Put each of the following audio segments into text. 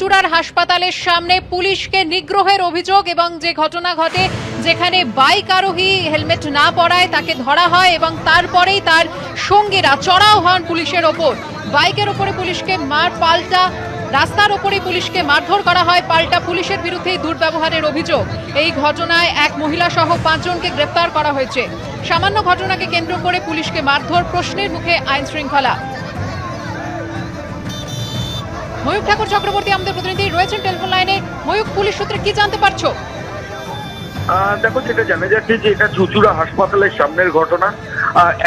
চুচুড়ার হাসপাতালের সামনে পুলিশকে নিগ্রহের অভিযোগ এবং যে ঘটনা ঘটে, যেখানে বাইক আরোহী হেলমেট না পরায় তাকে ধরা হয় এবং তারপরেই তার সঙ্গীরা চড়াও হন পুলিশের ওপর। বাইকের ওপরে পুলিশকে মার, পাল্টা, রাস্তার ওপরে পুলিশকে মারধর করা হয়, পাল্টা পুলিশের বিরুদ্ধে দুর্ব্যবহারের অভিযোগ। এই ঘটনায় এক মহিলা সহ পাঁচজনকে গ্রেপ্তার করা হয়েছে। সামান্য ঘটনাকে কেন্দ্র করে পুলিশকে মারধর প্রশ্নের মুখে আইন শৃঙ্খলা ময়ূক ঠাকুর চক্রবর্তী আমাদের প্রতিনিধি রয়েছেন টেলিফোন লাইনে ময়ূক পুলিশ সূত্রে কি জানতে পারছ? দেখো, যেটা জানা যাচ্ছে যে এটা চুচুড়া হাসপাতালের সামনের ঘটনা।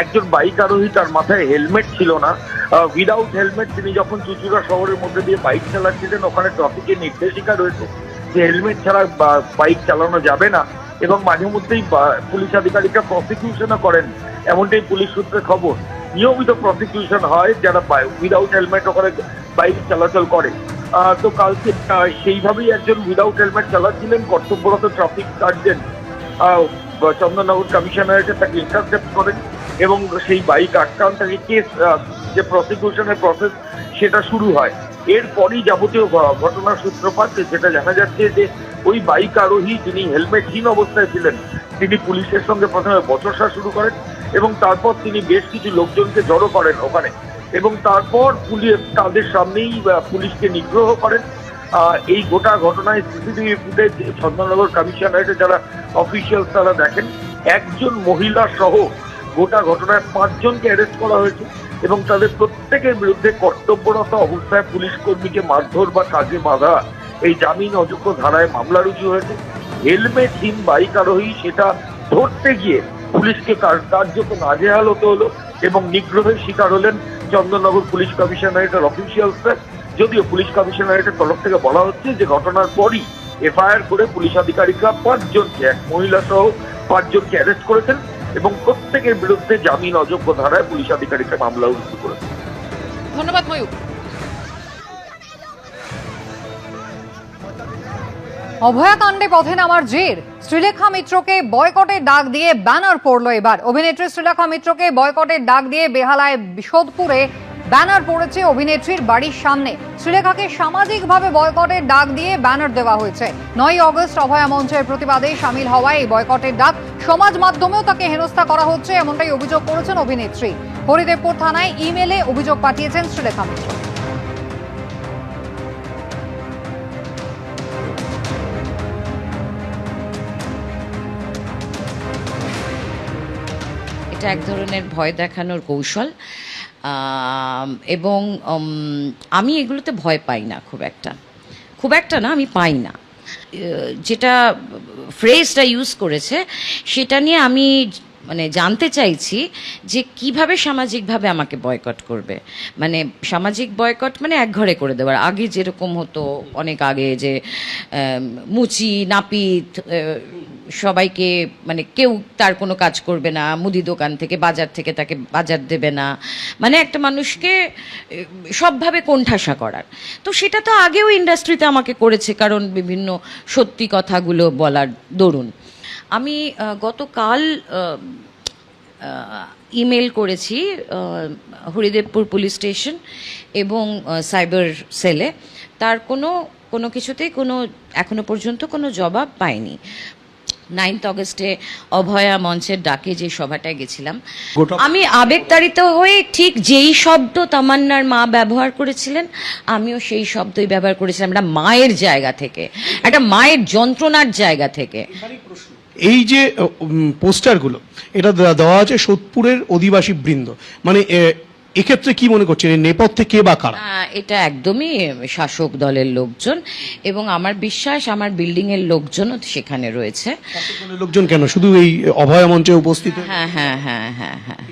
একজন বাইক আরোহী তার মাথায় হেলমেট ছিল না। উইদাউট হেলমেট তিনি যখন চুচুড়া শহরের মধ্যে দিয়ে বাইক চালাচ্ছিলেন, ওখানে ট্রাফিকের নির্দেশিকা রয়েছে যে হেলমেট ছাড়া বাইক চালানো যাবে না। এবং মাঝে মধ্যেই পুলিশ আধিকারিকরা প্রসিকিউশনও করেন। এমনটাই পুলিশ সূত্রে খবর। নিয়মিত প্রসিকিউশন হয় যারা উইদাউট হেলমেট ওখানে বাইক চলাচল করে। তো কালকে সেইভাবেই একজন উইদাউট হেলমেট চালাচ্ছিলেন কর্তব্যরত ট্রাফিক সার্জেন্ট চন্দননগর কমিশনারেটে তাকে ইন্টারসেপ্ট করেন এবং সেই বাইক আটকান তাকে কেস যে প্রসিকিউশনের প্রসেস সেটা শুরু হয়। এরপরই যাবতীয় ঘটনার সূত্রপাত, যেটা জানা যাচ্ছে যে ওই বাইক আরোহী যিনি হেলমেটহীন অবস্থায় ছিলেন, তিনি পুলিশের সঙ্গে প্রথমে বচসা শুরু করেন এবং তারপর তিনি বেশ কিছু লোকজনকে জড়ো করেন ওখানে। এবং তারপর পুলিশ, তাদের সামনেই পুলিশকে নিগ্রহ করেন। এই গোটা ঘটনায় সিসিটিভি ফুটেজ চন্দননগর কমিশনারেটে যারা অফিসিয়াল তারা দেখেন, একজন মহিলা সহ গোটা ঘটনায় পাঁচজনকে অ্যারেস্ট করা হয়েছে এবং তাদের প্রত্যেকের বিরুদ্ধে কর্তব্যরত অবস্থায় পুলিশ কর্মীকে মারধর বা কাজে বাধা এই জামিন অযোগ্য ধারায় মামলা রুজু হয়েছে। হেলমেটহীন বাইক আরোহী, সেটা ধরতে গিয়ে পুলিশকে কার- কার্যত নাজেহাল হতে হলো এবং নিগ্রহের শিকার হলেন চন্দননগর পুলিশ কমিশনারেটের অফিসিয়ালসরা যদিও পুলিশ কমিশনারেটের তরফ থেকে বলা হচ্ছে যে ঘটনার পরই এফআইআর করে পুলিশ আধিকারিকরা পাঁচজনকে, এক মহিলা সহ পাঁচজনকে অ্যারেস্ট করেছেন এবং প্রত্যেকের বিরুদ্ধে জামিন অযোগ্য ধারায় পুলিশ আধিকারিকরা মামলা রুজু করেছেন। ধন্যবাদ ময়ূক অভয়াকাণ্ডে পথে নামার জের। শ্রীলেখা মিত্রকে বয়কটের ডাক দিয়ে ব্যানার পড়ল এবার। অভিনেত্রী শ্রীলেখা মিত্রকে বয়কটের ডাক দিয়ে বেহালায় বিশোধপুরে ব্যানার পড়েছে অভিনেত্রীর বাড়ির সামনে। শ্রীলেখাকে সামাজিকভাবে বয়কটের ডাক দিয়ে ব্যানার দেওয়া হয়েছে। নয় অগস্ট অভয়া মঞ্চের প্রতিবাদে সামিল হওয়ায় এই বয়কটের ডাক সমাজ মাধ্যমেও তাকে হেনস্থা করা হচ্ছে, এমনটাই অভিযোগ করেছেন অভিনেত্রী। হরিদেবপুর থানায় ইমেলে অভিযোগ পাঠিয়েছেন শ্রীলেখা মিত্র। এটা এক ধরনের ভয় দেখানোর কৌশল। এবং আমি এগুলোতে ভয় পাই না খুব একটা। খুব একটা না, আমি পাই না। যেটা ফ্রেজটা ইউজ করেছে, সেটা নিয়ে আমি মানে জানতে চাইছি যে কীভাবে সামাজিকভাবে আমাকে বয়কট করবে। মানে সামাজিক বয়কট মানে এক ঘরে করে দেওয়ার। আগে যেরকম হতো, অনেক আগে যে মুচি, নাপিত সবাইকে মানে কেউ তার কোনো কাজ করবে না, মুদি দোকান থেকে, বাজার থেকে তাকে বাজার দেবে না। মানে একটা মানুষকে সবভাবে কোণঠাসা করার। তো সেটা তো আগেও ইন্ডাস্ট্রিতে আমাকে করেছে, কারণ বিভিন্ন সত্যি কথাগুলো বলার দরুন। আমি গতকাল ইমেল করেছি হরিদেবপুর পুলিশ স্টেশন এবং সাইবার সেলে। তার কোনো কোনো কিছুতেই কোনো, এখনও পর্যন্ত কোনো জবাব পাইনি। নাইন্থ অগস্টে অভয়া মঞ্চের ডাকে যে সভাটায় গেছিলাম। আমি আবেগতাড়িত হয়ে ঠিক যেই শব্দ তামান্নার মা ব্যবহার করেছিলেন আমিও সেই শব্দই ব্যবহার করেছিলাম। একটা মায়ের জায়গা থেকে একটা মায়ের যন্ত্রণার জায়গা থেকে। এই যে পোস্টারগুলো এটা দেওয়া আছে সোদপুরের অধিবাসী বৃন্দ। মানে এক্ষেত্রে কি মনে করছেন? এই নেপথ্যে কে বা কারা? এটা একদমই শাসক দলের লোকজন এবং আমার বিশ্বাস আমার বিল্ডিং এর লোকজনও সেখানে রয়েছে। লোকজন কেন? শুধু এই অভয় মঞ্চে উপস্থিত? হ্যাঁ হ্যাঁ হ্যাঁ হ্যাঁ হ্যাঁ হ্যাঁ।